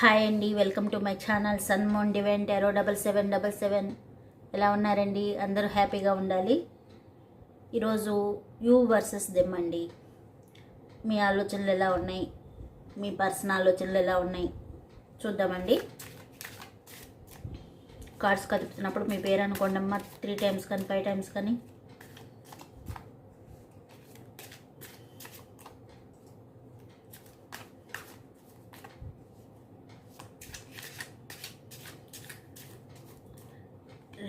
Hi అండి welcome to my channel sun moon divine tarot double seven double seven. ఎలా ఉన్నారండి? అందరూ హ్యాపీగా ఉండాలి. ఈరోజు యూ వర్సెస్ దెమ్ అండి. మీ ఆలోచనలు ఎలా ఉన్నాయి? మీ పర్సనల్ ఆలోచనలు ఎలా ఉన్నాయి? చూద్దామండి. కార్డ్స్ కదుపుతున్నప్పుడు మీ పేరు అనుకోండమ్మా త్రీ టైమ్స్ కానీ ఫైవ్ టైమ్స్ కానీ.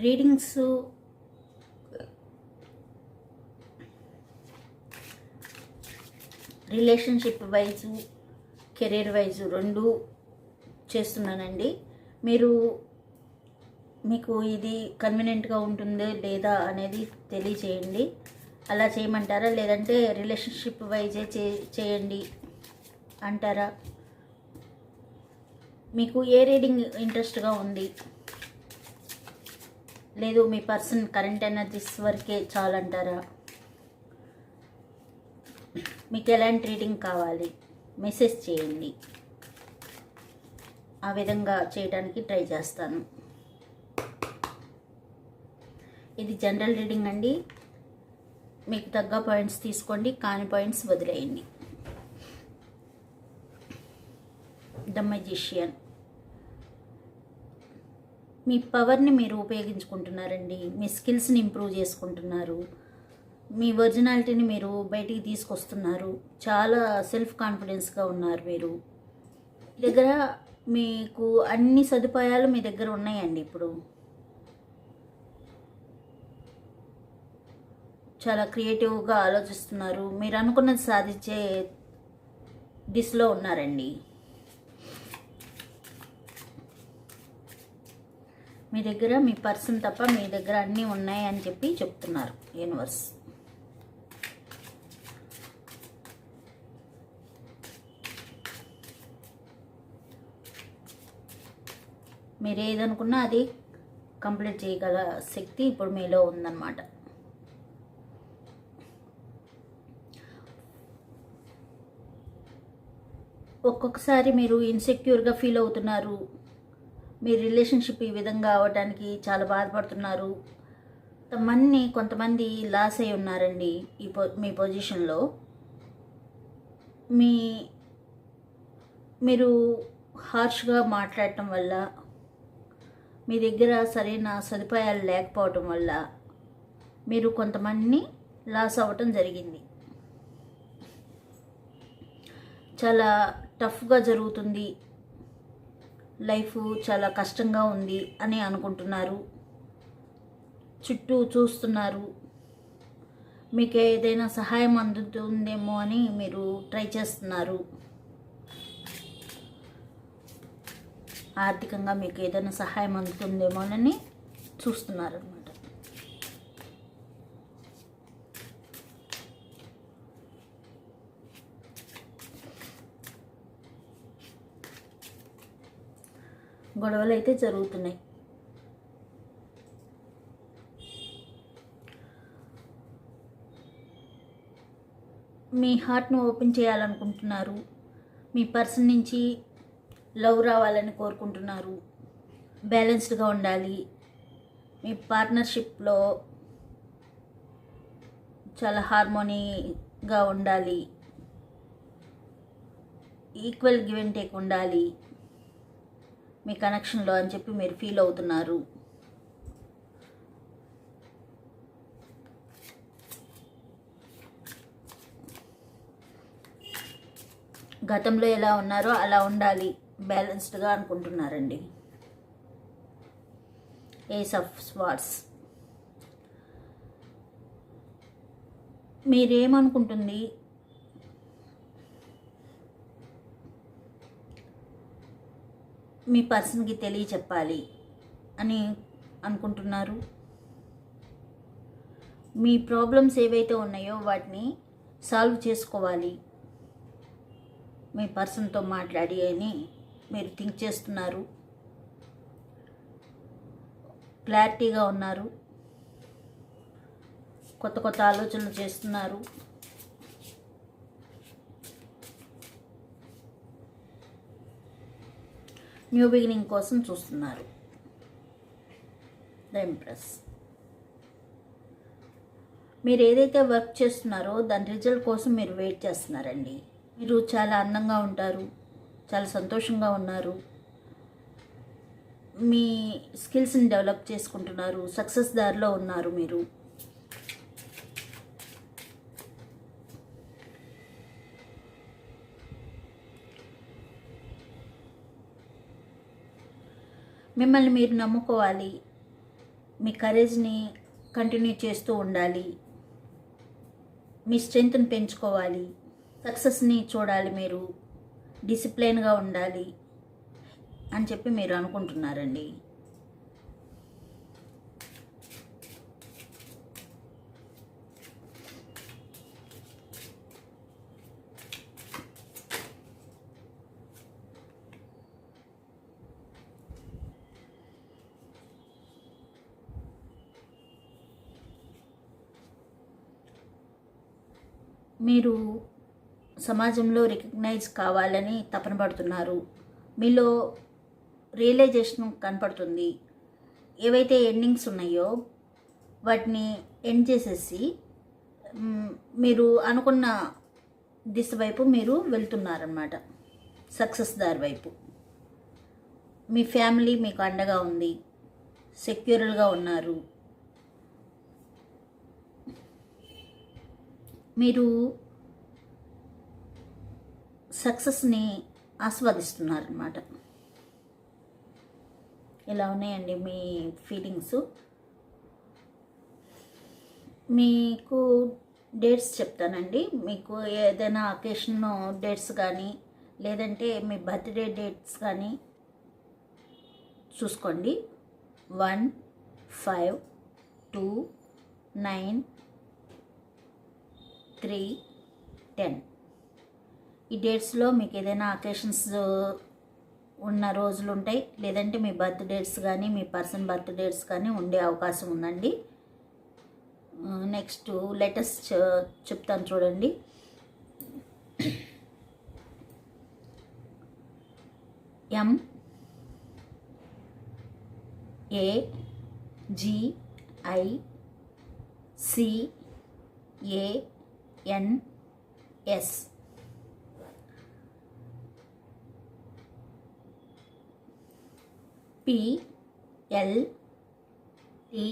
Readings. Relationship wise career wise రెండు చేస్తున్నానండి. మీరు మీకు ఇది కన్వీనియంట్గా ఉంటుందో లేదా అనేది తెలియచేయండి. అలా చేయమంటారా? లేదంటే రిలేషన్షిప్ వైజే చే చేయండి అంటారా? మీకు ఏ రీడింగ్ ఇంట్రెస్ట్గా ఉంది? లేదు మీ పర్సన్ కరెంట్ ఎనర్జీస్ వరకే చాలంటారా? మీకు ఎలాంటి రీడింగ్ కావాలి? మెసేజ్ చేయండి. ఆ విధంగా చేయడానికి ట్రై చేస్తాను. ఇది జనరల్ రీడింగ్ అండి. మీకు తగ్గ పాయింట్స్ తీసుకోండి కాని పాయింట్స్ వదిలేయండి. ద మెజిషియన్ మీ పవర్ని మీరు ఉపయోగించుకుంటున్నారండి. మీ స్కిల్స్ని ఇంప్రూవ్ చేసుకుంటున్నారు. మీ ఒరిజినాలిటీని మీరు బయటికి తీసుకొస్తున్నారు. చాలా సెల్ఫ్ కాన్ఫిడెన్స్గా ఉన్నారు మీరు. మీ దగ్గర మీకు అన్ని సదుపాయాలు మీ దగ్గర ఉన్నాయండి ఇప్పుడు. చాలా క్రియేటివ్గా ఆలోచిస్తున్నారు. మీరు అనుకున్నది సాధించే దిశలో ఉన్నారండి. మీ దగ్గర మీ పర్సన్ తప్ప మీ దగ్గర అన్నీ ఉన్నాయి అని చెప్పి చెప్తున్నారు యూనివర్స్. మీరు ఏదనుకున్నా అది కంప్లీట్ చేయగల శక్తి ఇప్పుడు మీలో ఉందన్నమాట. ఒక్కొక్కసారి మీరు ఇన్సెక్యూర్గా ఫీల్ అవుతున్నారు. మీ రిలేషన్షిప్ ఈ విధంగా అవడానికి చాలా బాధపడుతున్నారు. కొంతమంది కొంతమంది లాస్ అయి ఉన్నారండి ఈ పొ మీ పొజిషన్లో మీ మీరు హార్ష్గా మాట్లాడటం వల్ల మీ దగ్గర సరైన సదుపాయాలు లేకపోవటం వల్ల మీరు కొంతమందిని లాస్ అవ్వటం జరిగింది. చాలా టఫ్గా జరుగుతుంది. లైఫ్ చాలా కష్టంగా ఉంది అని అనుకుంటున్నారు. చుట్టూ చూస్తున్నారు. మీకు ఏదైనా సహాయం అందుతుందేమో అని మీరు ట్రై చేస్తున్నారు. ఆర్థికంగా మీకు ఏదైనా సహాయం అందుతుందేమోనని చూస్తున్నారు. గొడవలు అయితే జరుగుతున్నాయి. మీ హార్ట్ను ఓపెన్ చేయాలనుకుంటున్నారు. మీ పర్సన్ నుంచి లవ్ రావాలని కోరుకుంటున్నారు. బ్యాలెన్స్డ్గా ఉండాలి. మీ పార్ట్నర్షిప్లో చాలా హార్మోనీగా ఉండాలి. ఈక్వల్ గివ్ అండ్ టేక్ ఉండాలి. మీ కనెక్షన్లో అని చెప్పి మీరు ఫీల్ అవుతున్నారు. గతంలో ఎలా ఉన్నారో అలా ఉండాలి బ్యాలెన్స్డ్గా అనుకుంటున్నారండి. Ace of swords మీరేమనుకుంటుంది? మీ పర్సన్కి తెలియచెప్పాలి అని అనుకుంటున్నారు. మీ ప్రాబ్లమ్స్ ఏవైతే ఉన్నాయో వాటిని సాల్వ్ చేసుకోవాలి. మీ పర్సన్తో మాట్లాడి అని మీరు థింక్ చేస్తున్నారు. క్లారిటీగా ఉన్నారు. కొత్త కొత్త ఆలోచనలు చేస్తున్నారు. న్యూ బిగినింగ్ కోసం చూస్తున్నారు. The impress. మీరు ఏదైతే వర్క్ చేస్తున్నారో దాని రిజల్ట్ కోసం మీరు వెయిట్ చేస్తున్నారండి. మీరు చాలా అందంగా ఉంటారు చాలా సంతోషంగా ఉన్నారు. మీ స్కిల్స్ని డెవలప్ చేసుకుంటున్నారు సక్సెస్ దారిలో ఉన్నారు మీరు. మిమ్మల్ని మీరు నమ్ముకోవాలి. మీ కరేజ్ని కంటిన్యూ చేస్తూ ఉండాలి. మీ స్ట్రెంగ్త్ని పెంచుకోవాలి. సక్సెస్ని చూడాలి మీరు. డిసిప్లైన్గా ఉండాలి అని చెప్పి మీరు అనుకుంటున్నారండి. మీరు సమాజంలో రికగ్నైజ్ కావాలని తపన పడుతున్నారు. మీలో రియలైజేషన్ కనపడుతుంది. ఏవైతే ఎండింగ్స్ ఉన్నాయో వాటిని ఎండ్ చేసేసి మీరు అనుకున్న దిశ వైపు మీరు వెళ్తున్నారనమాట సక్సెస్ దారి వైపు. మీ ఫ్యామిలీ మీకు అండగా ఉంది. సెక్యూర్గా ఉన్నారు. మీరు సక్సెస్ని ఆస్వాదిస్తున్నారనమాట ఇలా ఉన్నాయండి మీ ఫీలింగ్స్. మీకు డేట్స్ చెప్తానండి. మీకు ఏదైనా అకేషన్ డేట్స్ కానీ లేదంటే మీ బర్త్డే డేట్స్ కానీ చూసుకోండి. One five two nine three ten ఈ డేట్స్లో మీకు ఏదైనా అకేషన్స్ uh, ఉన్న రోజులు ఉంటాయి లేదంటే మీ బర్త్ డేట్స్ కానీ మీ పర్సన్ బర్త్ డేట్స్ కానీ ఉండే అవకాశం ఉందండి. Uh, నెక్స్ట్ లెటెస్ట్ uh, చెప్తాను చూడండి. M A G I C A N S P L T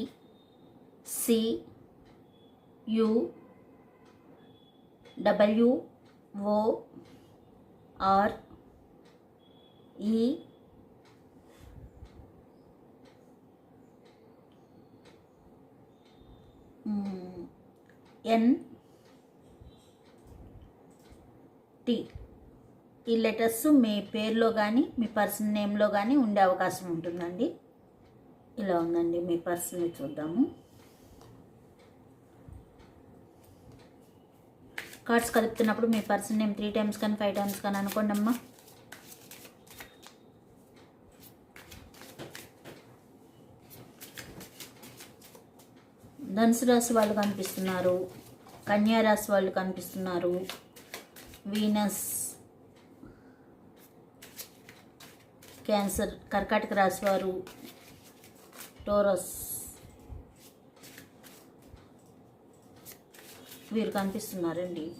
C U W O R E N T ఈ లెటర్స్ మీ పేరులో కానీ మీ పర్సన్ నేమ్లో కానీ ఉండే అవకాశం ఉంటుందండి. ఇలా ఉందండి మీ పర్సన్ని చూద్దాము. కార్డ్స్ కలుపుతున్నప్పుడు మీ పర్సన్ నేమ్ త్రీ టైమ్స్ కానీ ఫైవ్ టైమ్స్ కానీ అనుకోండి అమ్మా. ధనుసు రాశి వాళ్ళు కనిపిస్తున్నారు కన్యా రాశి వాళ్ళు కనిపిస్తున్నారు. వీనస్ క్యాన్సర్ కర్కాటక రాశి వారు టోరస్ వీరు కనిపిస్తున్నారండి.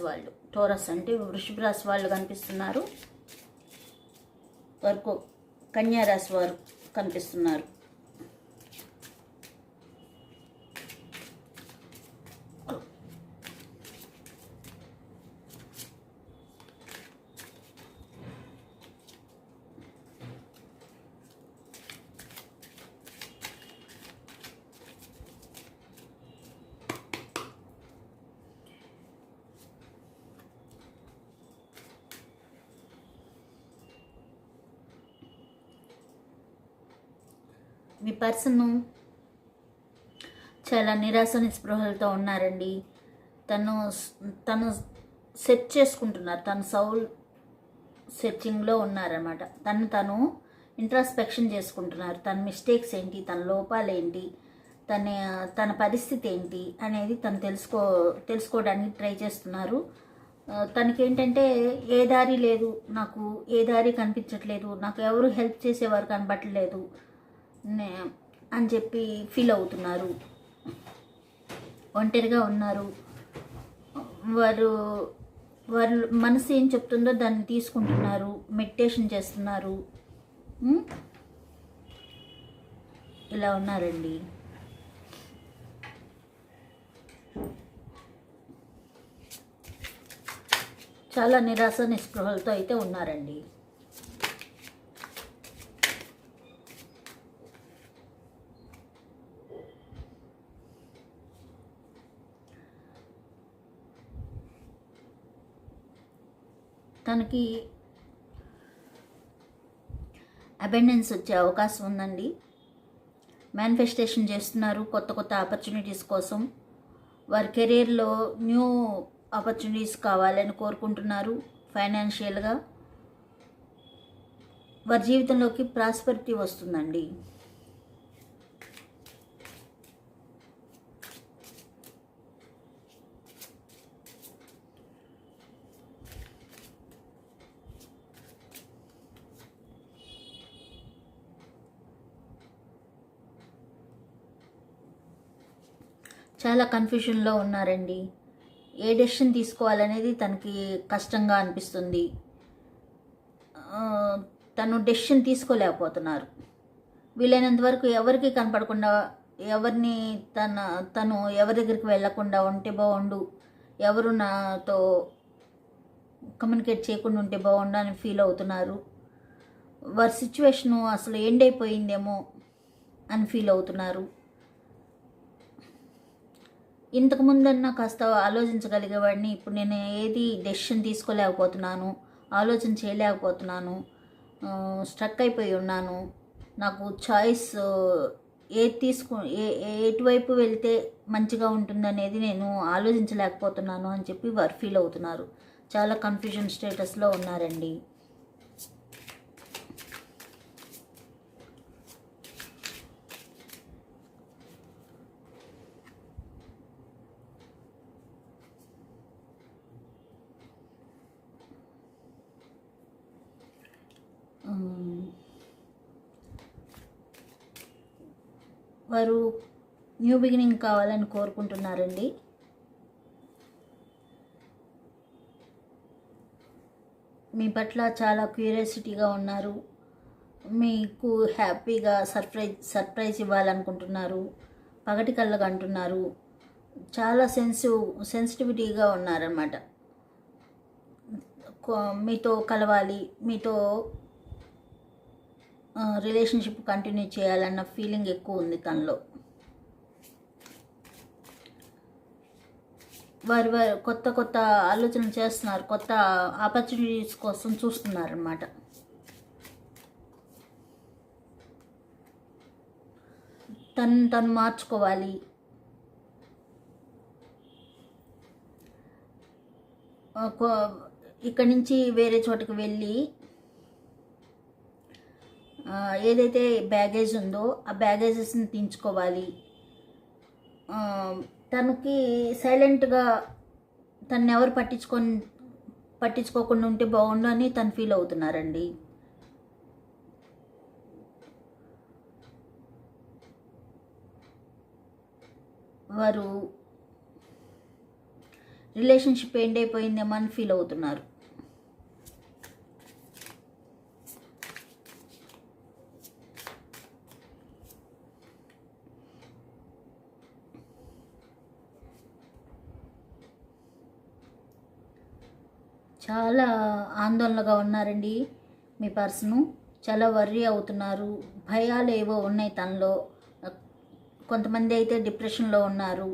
వాళ్ళు టోరస్ అంటే వృషభ రాశి వాళ్ళు కనిపిస్తున్నారు. వరకు కన్యా రాశి వారు కనిపిస్తున్నారు. మీ పర్సన్ చాలా నిరాశ నిస్పృహలతో ఉన్నారండి. తను తను సెట్ చేసుకుంటున్నారు. తను సౌల్ సెర్చింగ్లో ఉన్నారనమాట తను తను ఇంట్రాస్పెక్షన్ చేసుకుంటున్నారు. తన మిస్టేక్స్ ఏంటి? తన లోపాలు ఏంటి? తన తన పరిస్థితి ఏంటి? అనేది తను తెలుసుకో తెలుసుకోవడానికి ట్రై చేస్తున్నారు. తనకేంటంటే ఏ దారి లేదు. నాకు ఏ దారి కనిపించట్లేదు. నాకు ఎవరు హెల్ప్ చేసేవారు కనబట్టలేదు. అని చెప్పి ఫీల్ అవుతున్నారు. ఒంటరిగా ఉన్నారు. వారు వారు మనసు ఏం చెప్తుందో దాన్ని తీసుకుంటున్నారు. మెడిటేషన్ చేస్తున్నారు. ఇలా ఉన్నారండి. చాలా నిరాశ నిస్పృహలతో అయితే ఉన్నారండి. తనకి అబెండెన్స్ వచ్చే అవకాశం ఉందండి. మేనిఫెస్టేషన్ చేస్తున్నారు కొత్త కొత్త ఆపర్చునిటీస్ కోసం. వారి కెరీర్లో న్యూ ఆపర్చునిటీస్ కావాలని కోరుకుంటున్నారు ఫైనాన్షియల్గా వారి జీవితంలోకి ప్రాస్పరిటీ వస్తుందండి. చాలా కన్ఫ్యూషన్లో ఉన్నారండి. ఏ డెసిషన్ తీసుకోవాలనేది తనకి కష్టంగా అనిపిస్తుంది. తను డెసిషన్ తీసుకోలేకపోతున్నారు. వీలైనంత వరకు ఎవరికి కనపడకుండా ఎవరిని తన తను ఎవరి దగ్గరికి వెళ్ళకుండా ఉంటే బాగుండు. ఎవరు నాతో కమ్యూనికేట్ చేయకుండా ఉంటే బాగుండు అని ఫీల్ అవుతున్నారు. వారి సిచ్యువేషను అసలు ఎండ్ అయిపోయిందేమో అని ఫీల్ అవుతున్నారు. ఇంతకు ముందన్నా కాస్త ఆలోచించగలిగేవాడిని. ఇప్పుడు నేను ఏది డెసిషన్ తీసుకోలేకపోతున్నాను ఆలోచన చేయలేకపోతున్నాను స్ట్రక్ అయిపోయి ఉన్నాను. నాకు చాయిస్ ఏది తీసుకు ఏ ఏ- ఎటువైపు వెళ్తే మంచిగా ఉంటుందనేది నేను ఆలోచించలేకపోతున్నాను అని చెప్పి వారు ఫీల్ అవుతున్నారు. చాలా కన్ఫ్యూజన్ స్టేటస్లో ఉన్నారండి. వారు న్యూ బిగినింగ్ కావాలని కోరుకుంటున్నారండి. మీ పట్ల చాలా క్యూరియాసిటీగా ఉన్నారు. మీకు హ్యాపీగా సర్ప్రైజ్ సర్ప్రైజ్ ఇవ్వాలనుకుంటున్నారు. పగటి కళ్ళకు అంటున్నారు. చాలా సెన్సివ్ సెన్సిటివిటీగా ఉన్నారన్నమాట. మీతో కలవాలి మీతో రిలేషన్షిప్ కంటిన్యూ చేయాలన్న ఫీలింగ్ ఎక్కువ ఉంది తనలో. వారి వారి కొత్త కొత్త ఆలోచన చేస్తున్నారు కొత్త ఆపర్చునిటీస్ కోసం చూస్తున్నారనమాట తను తను మార్చుకోవాలి. ఒక- ఇక్కడి నుంచి వేరే చోటకి వెళ్ళి ఏదైతే బ్యాగేజ్ ఉందో ఆ బ్యాగేజెస్ని దించుకోవాలి తనకి సైలెంట్గా తను ఎవరు పట్టించుకొని పట్టించుకోకుండా ఉంటే బాగుండు అని తను ఫీల్ అవుతున్నారండి. వారు రిలేషన్షిప్ ఎండ్ అయిపోయిందేమో అని ఫీల్ అవుతున్నారు. చాలా ఆందోళనగా ఉన్నారండి మీ పర్సను. చాలా వర్రీ అవుతున్నారు. భయాలు ఏవో ఉన్నాయి తనలో. కొంతమంది అయితే డిప్రెషన్లో ఉన్నారు.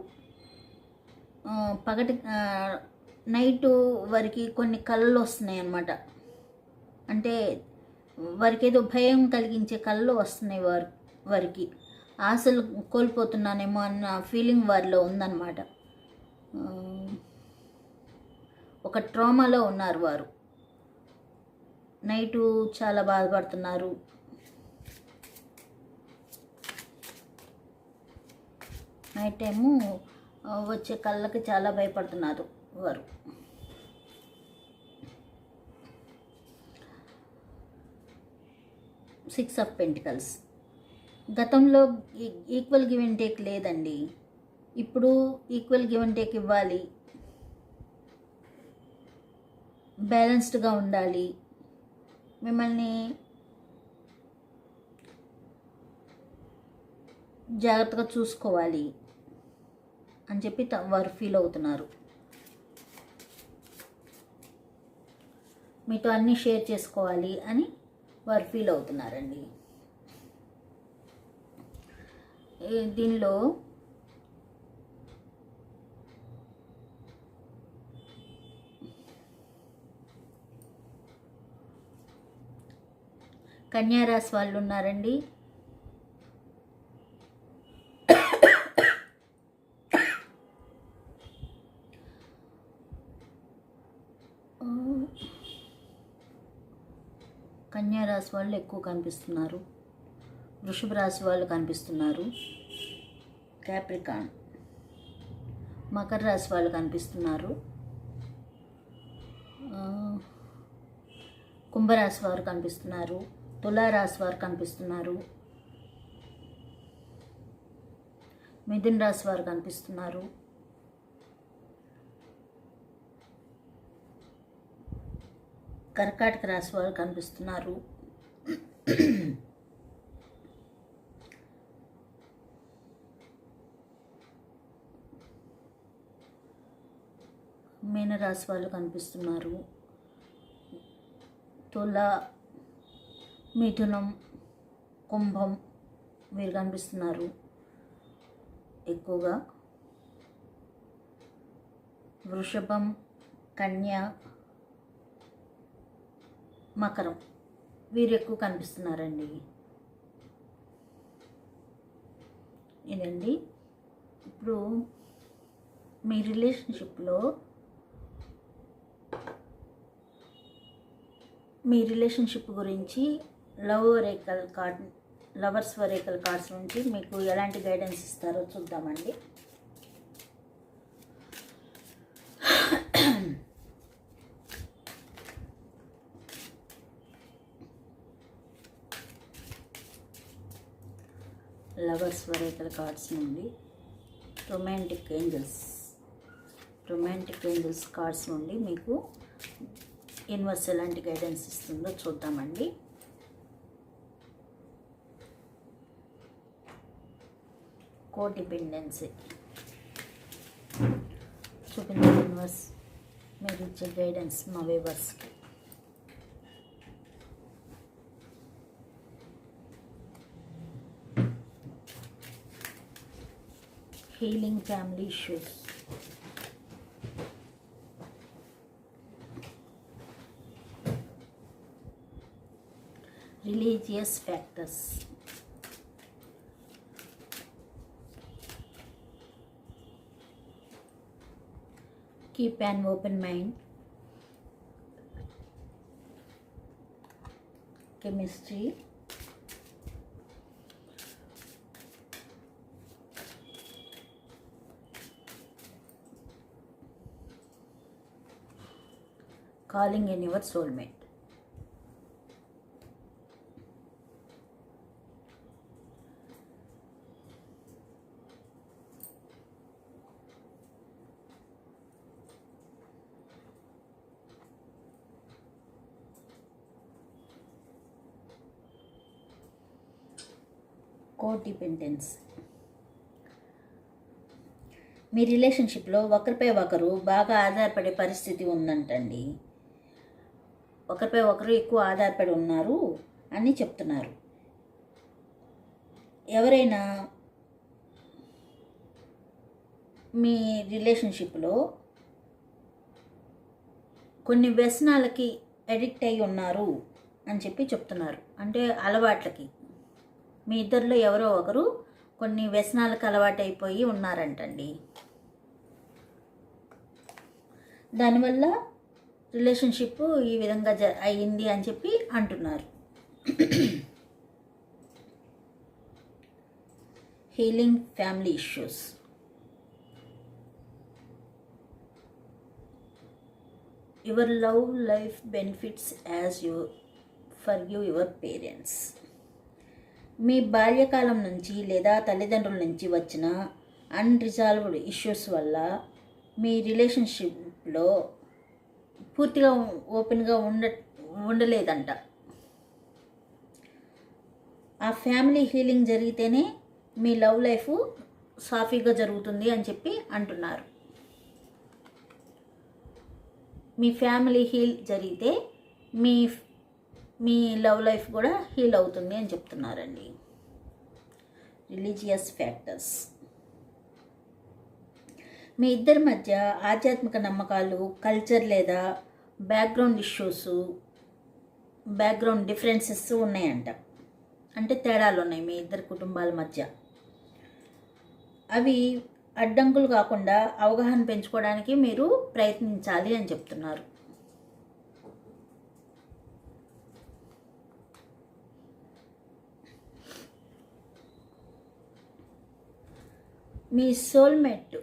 పగటి నైటు వారికి కొన్ని కళ్ళు వస్తున్నాయి అన్నమాట. అంటే వారికి ఏదో భయం కలిగించే కళ్ళు వస్తున్నాయి వారు వారికి. ఆశలు కోల్పోతున్నానేమో అన్న ఫీలింగ్ వారిలో ఉందన్నమాట. ఒక ట్రామాలో ఉన్నారు వారు. నైటు చాలా బాధపడుతున్నారు. నైట్ టైము వచ్చే కళ్ళకి చాలా భయపడుతున్నారు వారు. Six of pentacles. గతంలో ఈక్వల్ గివెన్ టేక్ లేదండి. ఇప్పుడు ఈక్వల్ గివెన్ టేక్ ఇవ్వాలి. బ్యాలెన్స్డ్గా ఉండాలి. మిమ్మల్ని జాగ్రత్తగా చూసుకోవాలి అని చెప్పి త- వారు ఫీల్ అవుతున్నారు. మీతో అన్నీ షేర్ చేసుకోవాలి అని వారు ఫీల్ అవుతున్నారండి. దీనిలో కన్యారాశి వాళ్ళు ఉన్నారండి కన్యారాశి వాళ్ళు ఎక్కువ కనిపిస్తున్నారు. వృషభ రాశి వాళ్ళు కనిపిస్తున్నారు. క్యాప్రికాన్ మకర రాశి వాళ్ళు కనిపిస్తున్నారు. కుంభరాశి వారు కనిపిస్తున్నారు. తులారాశి వారు కనిపిస్తున్నారు. మిథున్ రాశి వారు కనిపిస్తున్నారు. కర్కాటక రాశి వారు కనిపిస్తున్నారు. మీనరాశి వాళ్ళు కనిపిస్తున్నారు. తుల మిథునం కుంభం మీరు కనిపిస్తున్నారు. ఎక్కువగా వృషభం కన్య మకరం వీరు ఎక్కువ కనిపిస్తున్నారండి. ఇదండి. ఇప్పుడు మీ రిలేషన్షిప్లో మీ రిలేషన్షిప్ గురించి love oracle card lovers oracle cards నుంచి మీకు ఎలాంటి గైడెన్స్ ఇస్తారో చూద్దామండి. లవర్స్ వరేకల్ కార్డ్స్ నుండి romantic angels romantic angels cards నుండి మీకు యూనివర్స్ ఎలాంటి గైడెన్స్ ఇస్తుందో చూద్దామండి. కోడిపెండెన్సీ చూపించే యూనివర్స్ మీరు ఇచ్చే గైడెన్స్ మా వేవర్స్కి healing family issues religious factors. Keep an open mind. Chemistry. Calling in your soulmate. Sentence మీ రిలేషన్షిప్లో ఒకరిపై ఒకరు బాగా ఆధారపడే పరిస్థితి ఉందంటండి. ఒకరిపై ఒకరు ఎక్కువ ఆధారపడి ఉన్నారు అని చెప్తున్నారు. ఎవరైనా మీ రిలేషన్షిప్లో కొన్ని వ్యసనాలకి అడిక్ట్ అయి ఉన్నారు అని చెప్పి చెప్తున్నారు. అంటే అలవాట్లకి. మీ ఇద్దరిలో ఎవరో ఒకరు కొన్ని వ్యసనాలకు అలవాటైపోయి ఉన్నారంటండి. దానివల్ల రిలేషన్షిప్ ఈ విధంగా జ అయ్యింది అని చెప్పి అంటున్నారు. Healing family issues. Your love life benefits as you for you your parents. మీ బాల్యకాలం నుంచి లేదా తల్లిదండ్రుల నుంచి వచ్చిన అన్రిజాల్వ్డ్ ఇష్యూస్ వల్ల మీ రిలేషన్షిప్లో పూర్తిగా ఓపెన్గా ఉండ ఉండలేదంట. ఆ ఫ్యామిలీ హీలింగ్ జరిగితేనే మీ లవ్ లైఫ్ సాఫీగా జరుగుతుంది అని చెప్పి అంటున్నారు. మీ ఫ్యామిలీ హీల్ జరిగితే మీ మీ లవ్ లైఫ్ కూడా హీల్ అవుతుంది అని చెప్తున్నారండి. Religious factors. మీ ఇద్దరి మధ్య ఆధ్యాత్మిక నమ్మకాలు కల్చర్ లేదా బ్యాక్గ్రౌండ్ ఇష్యూస్ బ్యాక్గ్రౌండ్ డిఫరెన్సెస్ ఉన్నాయంట. అంటే తేడాలు ఉన్నాయి మీ ఇద్దరు కుటుంబాల మధ్య. అవి అడ్డంకులు కాకుండా అవగాహన పెంచుకోవడానికి మీరు ప్రయత్నించాలి అని చెప్తున్నారు. మీ సోల్మేట్.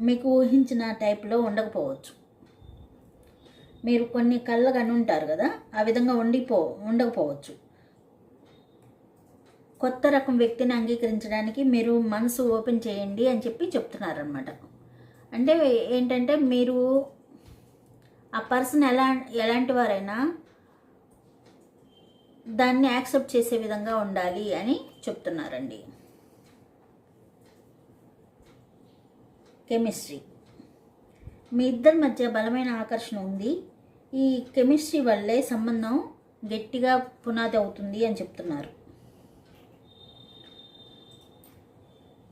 మీకు ఊహించిన టైప్లో ఉండకపోవచ్చు. మీరు కొన్ని కళ్ళ ఉంటారు కదా ఆ విధంగా ఉండిపో ఉండకపోవచ్చు. కొత్త రకం వ్యక్తిని అంగీకరించడానికి మీరు మనసు ఓపెన్ చేయండి అని చెప్పి చెప్తున్నారనమాట అంటే ఏంటంటే మీరు ఆ పర్సన్ ఎలా ఎలాంటి వారైనా దాన్ని యాక్సెప్ట్ చేసే విధంగా ఉండాలి అని చెప్తున్నారండి. కెమిస్ట్రీ. మీ ఇద్దరి మధ్య బలమైన ఆకర్షణ ఉంది. ఈ కెమిస్ట్రీ వల్లే సంబంధం గట్టిగా పునాది అవుతుంది అని చెప్తున్నారు.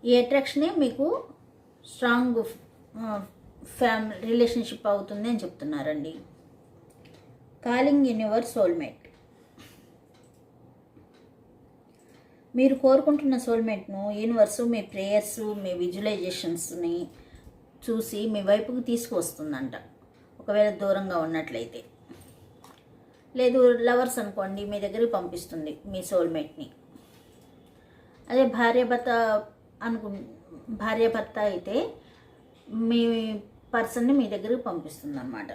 ఈ అట్రాక్షనే మీకు స్ట్రాంగ్ ఫ్యామ్ రిలేషన్షిప్ అవుతుంది అని చెప్తున్నారండి. Calling universe soulmate. మీరు కోరుకుంటున్న సోల్మేట్ను యూనివర్స్ మీ ప్రేయర్స్ మీ విజువలైజేషన్స్ని చూసి మీ వైపుకు తీసుకువస్తుందంట. ఒకవేళ దూరంగా ఉన్నట్లయితే. లేదు లవర్స్ అనుకోండి మీ దగ్గరికి పంపిస్తుంది మీ సోల్మేట్ని అదే భార్యాభర్త అనుకు భార్యాభర్త అయితే మీ పర్సన్ని మీ దగ్గరికి పంపిస్తుంది అన్నమాట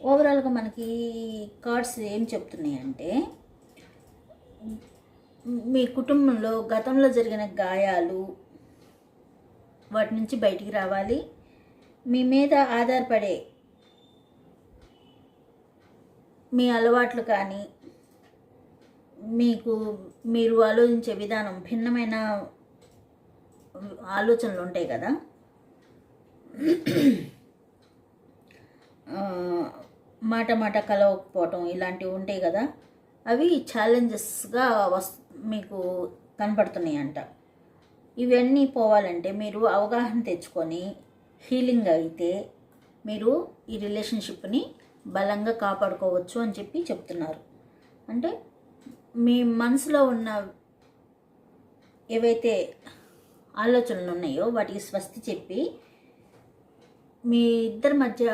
ఓవరాల్గా మనకి కార్డ్స్ ఏం చెప్తున్నాయి అంటే మీ కుటుంబంలో గతంలో జరిగిన గాయాలు వాటి నుంచి బయటికి రావాలి. మీ మీద ఆధారపడే మీ అలవాట్లు కానీ మీకు మీరు ఆలోచించే విధానం భిన్నమైన ఆలోచనలు ఉంటాయి కదా. మాట మాట కలవకపోవటం ఇలాంటివి ఉంటాయి కదా. అవి ఛాలెంజెస్గా వస్ మీకు కనపడుతున్నాయి అంట ఇవన్నీ పోవాలంటే మీరు అవగాహన తెచ్చుకొని హీలింగ్ అయితే మీరు ఈ రిలేషన్షిప్ని బలంగా కాపాడుకోవచ్చు అని చెప్పి చెప్తున్నారు. అంటే మీ మనసులో ఉన్న ఏవైతే ఆలోచనలు ఉన్నాయో వాటికి స్వస్తి చెప్పి మీ ఇద్దరి మధ్య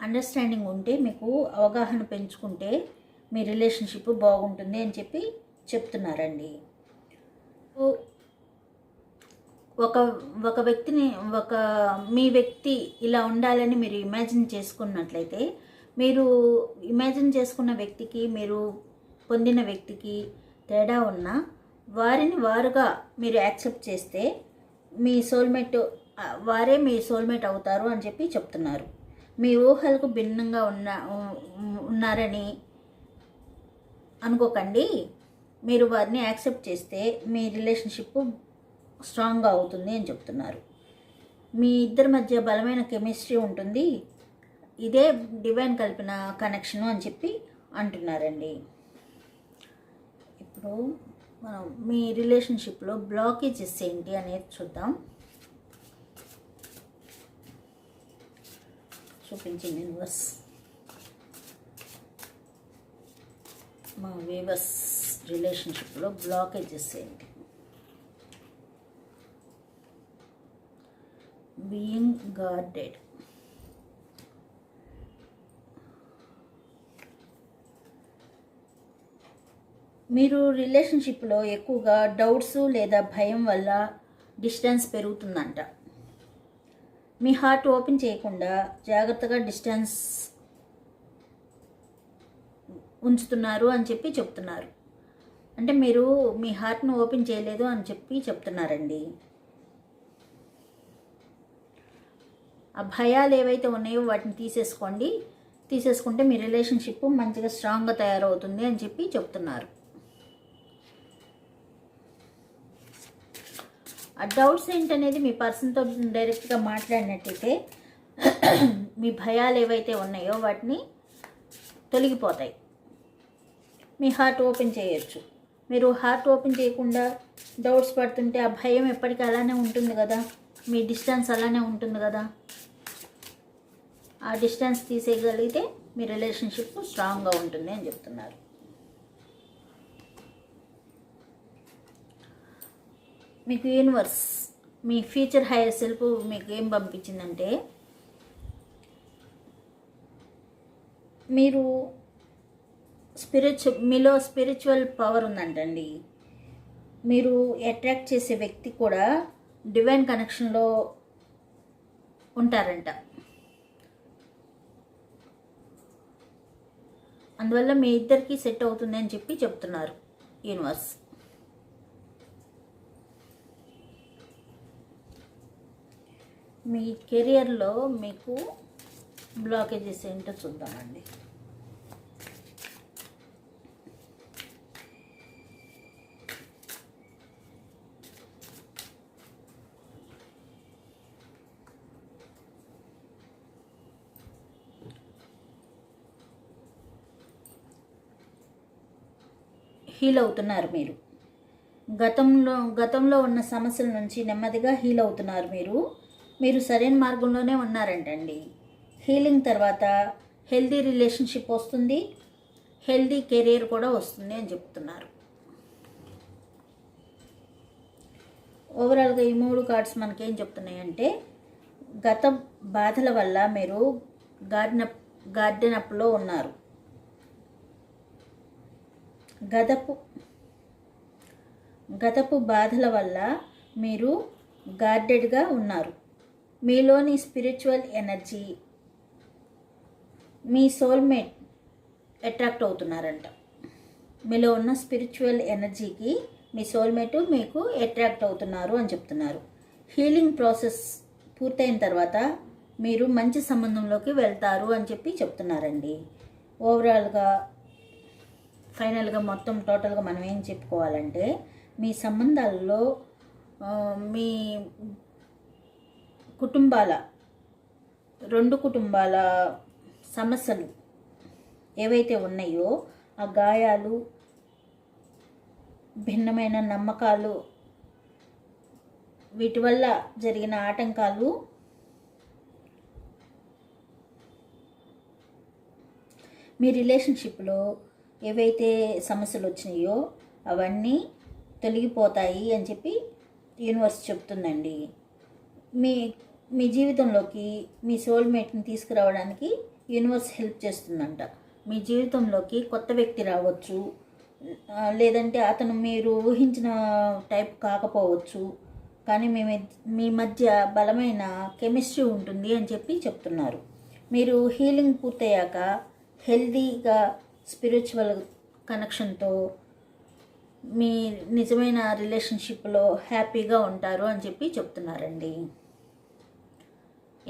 అండర్స్టాండింగ్ ఉంటే మీకు అవగాహన పెంచుకుంటే మీ రిలేషన్షిప్ బాగుంటుంది అని చెప్పి చెప్తున్నారండి. ఒక ఒక వ్యక్తిని ఒక మీ వ్యక్తి ఇలా ఉండాలని మీరు ఇమాజిన్ చేసుకున్నట్లయితే మీరు ఇమాజిన్ చేసుకున్న వ్యక్తికి మీరు పొందిన వ్యక్తికి తేడా ఉన్నా వారిని వారుగా మీరు యాక్సెప్ట్ చేస్తే మీ సోల్మేట్ వారే మీ సోల్మేట్ అవుతారు అని చెప్పి చెప్తున్నారు. మీ ఊహలకు భిన్నంగా ఉన్న ఉన్నారని అనుకోకండి. మీరు వారిని యాక్సెప్ట్ చేస్తే మీ రిలేషన్షిప్ స్ట్రాంగ్గా అవుతుంది అని చెప్తున్నారు. మీ ఇద్దరి మధ్య బలమైన కెమిస్ట్రీ ఉంటుంది. ఇదే డివైన్ కలిపిన కనెక్షను అని చెప్పి అంటున్నారండి. ఇప్పుడు మనం మీ రిలేషన్షిప్లో బ్లాకేజెస్ ఏంటి అనేది చూద్దాం. చూపించింది యూనివర్స్. మా వీవర్స్ రిలేషన్షిప్లో బ్లాకేజెస్ ఏంటి బీయింగ్ గార్డెడ్. మీరు రిలేషన్షిప్లో ఎక్కువగా డౌట్స్ లేదా భయం వల్ల డిస్టెన్స్ పెరుగుతుందంట. మీ హార్ట్ ఓపెన్ చేయకుండా జాగ్రత్తగా డిస్టెన్స్ ఉంచుతున్నారు అని చెప్పి చెప్తున్నారు. అంటే మీరు మీ హార్ట్ను ఓపెన్ చేయలేదు అని చెప్పి చెప్తున్నారండి. ఆ భయాలు ఏవైతే ఉన్నాయో వాటిని తీసేసుకోండి. తీసేసుకుంటే మీ రిలేషన్షిప్ మంచిగా స్ట్రాంగ్గా తయారవుతుంది అని చెప్పి చెప్తున్నారు. ఆ డౌట్స్ ఏంటనేది మీ పర్సన్తో డైరెక్ట్గా మాట్లాడినట్టయితే మీ భయాలు ఏవైతే ఉన్నాయో వాటిని తొలగిపోతాయి. మీ హార్ట్ ఓపెన్ చేయొచ్చు. మీరు హార్ట్ ఓపెన్ చేయకుండా డౌట్స్ పడుతుంటే ఆ భయం ఎప్పటికీ అలానే ఉంటుంది కదా? మీ డిస్టెన్స్ అలానే ఉంటుంది కదా? ఆ డిస్టెన్స్ తీసేయగలిగితే మీ రిలేషన్షిప్ స్ట్రాంగ్గా ఉంటుంది అని చెప్తున్నారు. మీకు యూనివర్స్ మీ ఫ్యూచర్ హైయర్ సెల్ఫ్ మీకు ఏం పంపించిందంటే మీరు స్పిరిచు మీలో స్పిరిచువల్ పవర్ ఉందంటండి. మీరు అట్రాక్ట్ చేసే వ్యక్తి కూడా డివైన్ కనెక్షన్లో ఉంటారంట. అందువల్ల మీ ఇద్దరికి సెట్ అవుతుంది అని చెప్పి చెప్తున్నారు యూనివర్స్ మీ కెరియర్లో మీకు బ్లాకేజెస్ ఏంటో చూద్దామండి. హీల్ అవుతున్నారు మీరు. గతంలో గతంలో ఉన్న సమస్యల నుంచి నెమ్మదిగా హీల్ అవుతున్నారు మీరు. మీరు సరైన మార్గంలోనే ఉన్నారంటండి. హీలింగ్ తర్వాత హెల్దీ రిలేషన్షిప్ వస్తుంది. హెల్దీ కెరీర్ కూడా వస్తుంది అని చెప్తున్నారు. ఓవరాల్గా ఈ మూడు కార్డ్స్ మనకేం చెప్తున్నాయంటే గత బాధల వల్ల మీరు గార్డెన్ గార్డెన్ అప్లో ఉన్నారు. గతపు గతపు బాధల వల్ల మీరు గార్డెడ్గా ఉన్నారు. మీలోని స్పిరిచువల్ ఎనర్జీ మీ సోల్మేట్ అట్రాక్ట్ అవుతున్నారంట. మీలో ఉన్న స్పిరిచువల్ ఎనర్జీకి మీ సోల్మేట్ మీకు అట్రాక్ట్ అవుతున్నారు అని చెప్తున్నారు. హీలింగ్ ప్రాసెస్ పూర్తయిన తర్వాత మీరు మంచి సంబంధంలోకి వెళ్తారు అని చెప్పి చెప్తున్నారండి. ఓవరాల్గా ఫైనల్గా మొత్తం టోటల్గా మనం ఏం చెప్పుకోవాలంటే మీ సంబంధాల్లో మీ కుటుంబాల రెండు కుటుంబాల సమస్యలు ఏవైతే ఉన్నాయో ఆ గాయాలు భిన్నమైన నమ్మకాలు వీటి వల్ల జరిగిన ఆటంకాలు మీ రిలేషన్షిప్లో ఏవైతే సమస్యలు వచ్చినాయో అవన్నీ తొలగిపోతాయి అని చెప్పి యూనివర్స్ చెప్తుందండి. మీ మీ జీవితంలోకి మీ సోల్మేట్ని తీసుకురావడానికి యూనివర్స్ హెల్ప్ చేస్తుందంట. మీ జీవితంలోకి కొత్త వ్యక్తి రావచ్చు లేదంటే అతను మీరు ఊహించిన టైప్ కాకపోవచ్చు కానీ మీ మీ మధ్య బలమైన కెమిస్ట్రీ ఉంటుంది అని చెప్పి చెప్తున్నారు. మీరు హీలింగ్ పూర్తయ్యాక హెల్దీగా స్పిరిచువల్ కనెక్షన్తో మీ నిజమైన రిలేషన్షిప్లో హ్యాపీగా ఉంటారు అని చెప్పి చెప్తున్నారండి.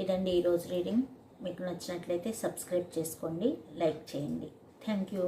ఇదండి ఈరోజు రీడింగ్ మీకు నచ్చినట్లయితే సబ్స్క్రైబ్ చేసుకోండి లైక్ చేయండి. Thank you